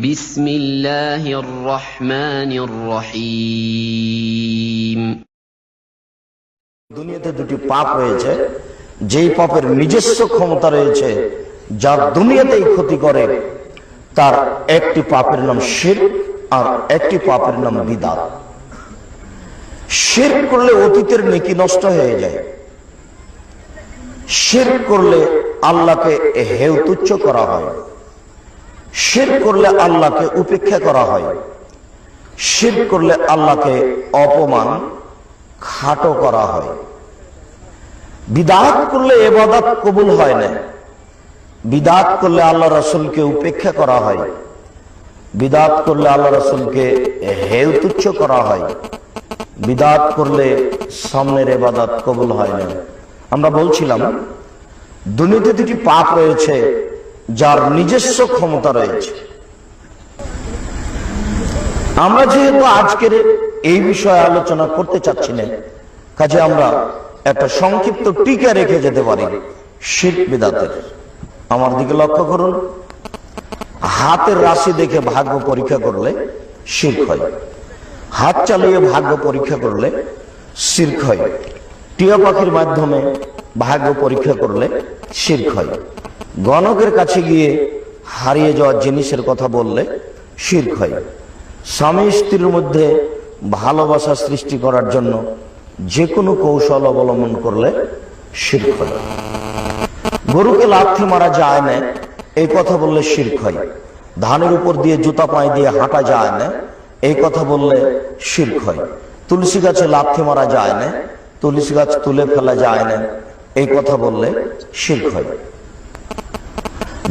بسم الله الرحمن الرحيم দুনিয়াতে দুটি পাপ রয়েছে যেই পাপের নিজস্ব ক্ষমতা রয়েছে যার দুনিয়াতেই ক্ষতি করে তার একটি পাপের নাম শির আর একটি পাপের নাম বিদাত শির করলে অতীতের নেকি নষ্ট হয়ে যায় শির করলে আল্লাহকে হেউ তুচ্ছ করা হয় শির করলে আল্লাহকে উপেক্ষা করা হয়। শির করলে আল্লাহকে অপমান, খাটো করা হয়। বিদাত করলে এবাদত কবুল হয় না। বিদাত করলে আল্লাহ রসুলকে উপেক্ষা করা হয়। বিদাত করলে আল্লাহ রসুলকে হেউ তুচ্ছ করা হয়। বিদাত করলে সামনের এবাদত কবুল হয় না। আমরা বলছিলাম দুর্নীতি দুটি পাপ রয়েছে যার নিজস্ব ক্ষমতা রয়েছে। আমরা যেহেতু আজকের এই বিষয়ে আলোচনা করতে চাচ্ছি না, কাজে আমরা একটা সংক্ষিপ্ত টিকা রেখে যেতে পারি শীত বিদাতের। আমার দিকে লক্ষ্য করুন। হাতের রাশি দেখে ভাগ্য পরীক্ষা করলে শির্ক হয়। হাত চালিয়ে ভাগ্য পরীক্ষা করলে শির্ক হয়। টিয়া পাখির মাধ্যমে ভাগ্য পরীক্ষা করলে শির্ক হয়। গণকের কাছে গিয়ে হারিয়ে যাওয়া জিনিসের কথা বললে শির্ক হয়। স্বামী স্ত্রীর মধ্যে ভালোবাসা সৃষ্টি করার জন্য যে কোনো কৌশল অবলম্বন করলে শির্ক হয়। গরুকে লাথি মারা যায় না, এই কথা বললে শির্ক হয়। ধানের উপর দিয়ে জুতা পায়ে দিয়ে হাঁটা যায় না, এই কথা বললে শির্ক হয়। তুলসী গাছে লাথি মারা যায় না, তুলসী গাছ তুলে ফেলা যায় না, এই কথা বললে শির্ক হয়।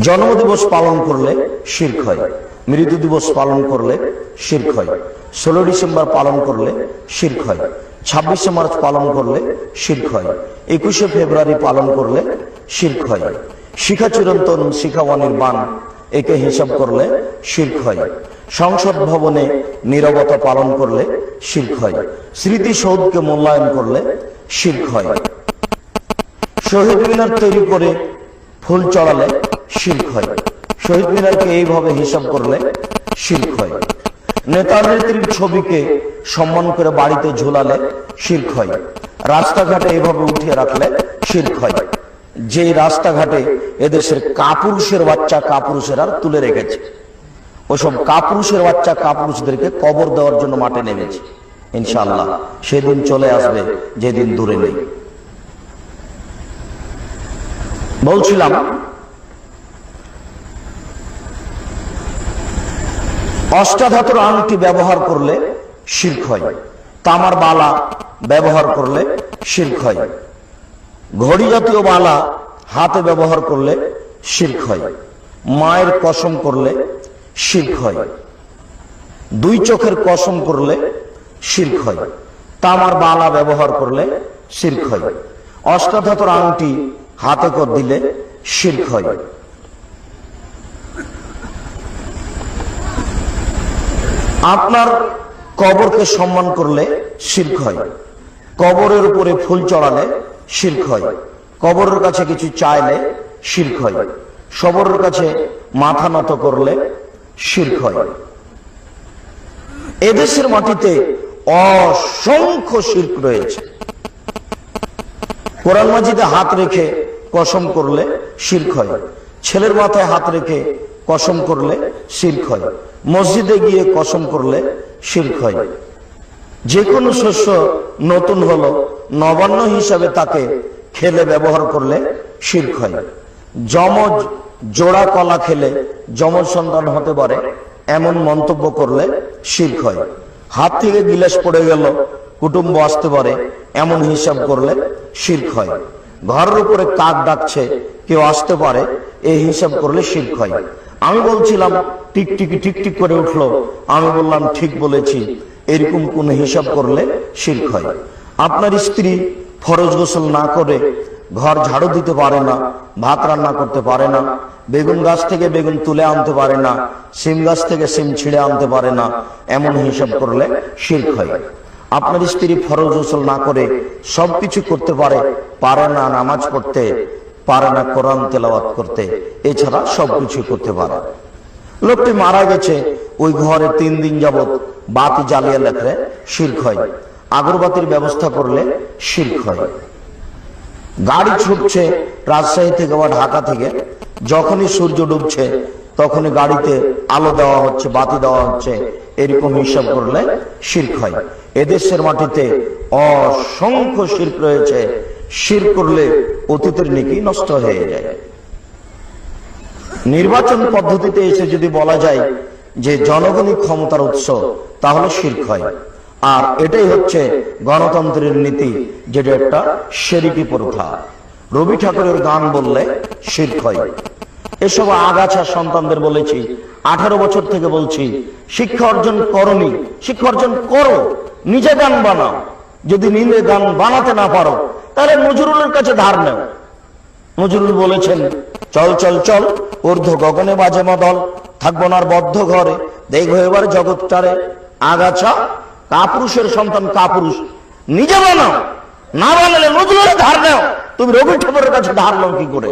জন্মদিবস পালন করলে শির্ক হয়। মৃত্যু দিবস পালন করলে শির্ক হয়। ষোলো ডিসেম্বর পালন করলে শির্ক হয়। ছাব্বিশে মার্চ পালন করলে শির্ক হয়। একুশে ফেব্রুয়ারি পালন করলে শির্ক হয়। শিখা চিরন্তন শিখাওয়ানির বান একে হিসাব করলে শির্ক হয়। সংসদ ভবনে নিরবতা পালন করলে শির্ক হয়। স্মৃতিসৌধকে মূল্যায়ন করলে শির্ক হয়। শহীদ মিনার তৈরি করে ফুল চড়ালে শির্ক হয়। শহীদ মিনারকে এইভাবে হিসাব করলে শির্ক হয়। নেতা নেত্রীর ছবিকে সম্মান করে বাড়িতে ঝোলালে শির্ক হয়। রাস্তাঘাটে এইভাবে উঠিয়ে রাখলে শির্ক হয়। যে রাস্তাঘাটে এদেশের কাপুরুষের বাচ্চা কাপুরুষেরা তুলে রেখেছে। ওসব কাপুরুষের বাচ্চা কাপুরুষদেরকে কবর দেওয়ার জন্য মাঠে নেমেছে। ইনশাল্লাহ সেদিন চলে আসবে, যেদিন দূরে নেই। বলছিলাম অষ্টাধাতুর আংটি ব্যবহার করলে শির্ক হয়। তামার বালা ব্যবহার করলে শির্ক হয়। ঘড়ি জাতীয় বালা হাতে ব্যবহার করলে শির্ক হয়। মায়ের কসম করলে শির্ক হয়। দুই চোখের কসম করলে শির্ক হয়। তামার বালা ব্যবহার করলে শির্ক হয়। অষ্টাধাতুর আংটি হাতে কর দিলে শির্ক হয়। আপনার কবরকে সম্মান করলে শির্ক হয়। কবরের উপরে ফুল চড়ালে শির্ক হয়। কবরের কাছে কিছু চাইলে শির্ক হয়। সবরের কাছে মাথা নত করলে শির্ক হয়। এদেশের মাটিতে অসংখ্য শির্ক রয়েছে। কোরআন মাজিদে হাত রেখে কসম করলে শির্ক হয়। ছেলের মাথায় হাত রেখে কসম করলে শির্ক হয়। মসজিদে গিয়ে কসম করলে শির্ক হয়। যে কোনো শস্য নতুন হলো, নবান্ন হিসাবে তাকে খেলে ব্যবহার করলে শির্ক হয়। যমজ জোড়া কলা খেলে যমজ সন্তান হতে পারে, এমন মন্তব্য করলে শির্ক হয়। হাত থেকে গিলাস পড়ে গেল, কুটুম্ব আসতে পারে, এমন হিসাব করলে শির্ক হয়। ঘরের উপরে কাক ডাকছে, কেউ আসতে পারে, এই হিসাব করলে শির্ক হয়। আমি বলছিলাম টিকটিকি টিকটিক করে উঠল। আমি বললাম, ঠিক বলেছি। এরকম কোন হিসাব করলে শির্ক হয়। আপনার স্ত্রী ফরজ গোসল না করে ঘর ঝাড়ু দিতে পারে না, ভাত রান্না করতে পারে না, বেগুন গাছ থেকে বেগুন তুলে আনতে পারে না সিম গাছ থেকে সিম ছিঁড়ে আনতে পারে না, এমন হিসাব করলে শির্ক হয়। আপনার স্ত্রী ফরজ গোসল না করে সবকিছু করতে পারে পারে না নামাজ পড়তে পারে না কোরআন তেলাওয়াত করতে, এছাড়া সবকিছু করতে পারে। লোকটি মারা গেছে, ওই ঘরে তিন দিন যাবত বাতি জ্বালিয়ে লেখলে শির্ক হয়। আগরবাতির ব্যবস্থা করলে শির্ক হয়। গাড়ি ছুটছে রাজশাহী থেকে বা ঢাকা থেকে, যখনই সূর্য ডুবছে, তখনই গাড়িতে আলো দেওয়া হচ্ছে, বাতি দেওয়া হচ্ছে, এরকম হিসাব করলে শির্ক হয়। এদেশের মাটিতে অসংখ্য শির্ক রয়েছে শির করলে অতীতের নেকি নষ্ট হয়ে যায়। নির্বাচন পদ্ধতিতে এসে যদি বলা যায় যে জনগণই ক্ষমতার উৎস, তাহলে শির্ক হয়। আর এটাই হচ্ছে গণতন্ত্রের নীতি, যেটা একটা শেরিকি প্রথা। রবি ঠাকুরের গান বললে শির্ক হয়। এসব আগাছা সন্তানদের বলেছি, আঠারো বছর থেকে বলছি, শিক্ষা অর্জন করনি, শিক্ষা অর্জন করো, নিজে গান বানাও। যদি নিজে গান বানাতে না পারো, তাহলে নজরুলের কাছে ধার নেও। নজরুল বলেছেন, চল চল চল, ঊর্ধ্ব গগনে বাজে মদল, থাকব না বদ্ধ ঘরে। দেখব এবার জগৎটারে। আগাছা, কাপুরুষের সন্তান কাপুরুষ, নিজে বানাও। না বানালে নজরুলের ধার নেও। তুমি রবি ঠাকুরের কাছে ধার নাও কি করে?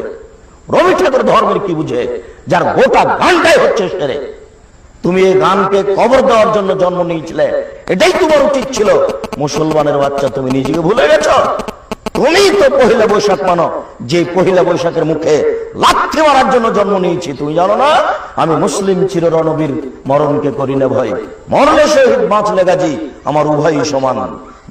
রবি ঠাকুর ধর্মের কি বুঝে? যার গোটা গানটাই হচ্ছে সেরে। তুমি এই গানকে কবর দেওয়ার জন্য জন্ম নিয়েছিলে। এটাই তোমার উচিত ছিল। মুসলমানের বাচ্চা, তুমি নিজেকে ভুলে গেছো? তুমি তো পহিলা বৈশাখ মানো। যে পহিলা বৈশাখের মুখে লাথি মারার জন্য জন্ম নিয়েছি, তুমি জানো না? আমি মুসলিম চির রণবীর, মরণকে করি না ভয় মরণে শহীদ বাঁচলে গাজী আমার উভয়ই সমান।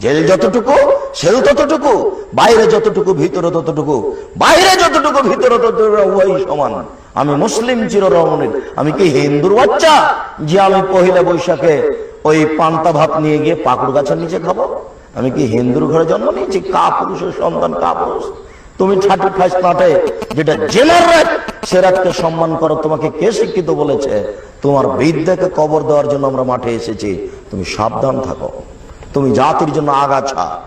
জেল যতটুকু সেল ততটুকু, বাইরে যতটুকু, ভিতরে ততটুকু, বাইরে যতটুকু, ভিতরে ততটুকু, উভয়ই সমান। আমি মুসলিম চির রমণীর আমি কি হিন্দুর বাচ্চা? যে আমি পহিলা বৈশাখে ওই পান্তা ভাত নিয়ে গিয়ে পাকুড় গাছের নিচে খাব? আমি কি হিন্দুর ঘরে জন্ম নিয়েছি? কা পুরুষের সন্তান, কা পুরুষ। তুমি থার্টি ফাইভ নাটে যেটা জেনার রাত, সে রাতকে সম্মান করো। তোমাকে কে শিক্ষিত বলেছে? তোমার বিদ্যাকে কবর দেওয়ার জন্য আমরা মাঠে এসেছি। তুমি সাবধান থাকো। তুমি জাতির জন্য আগাছা।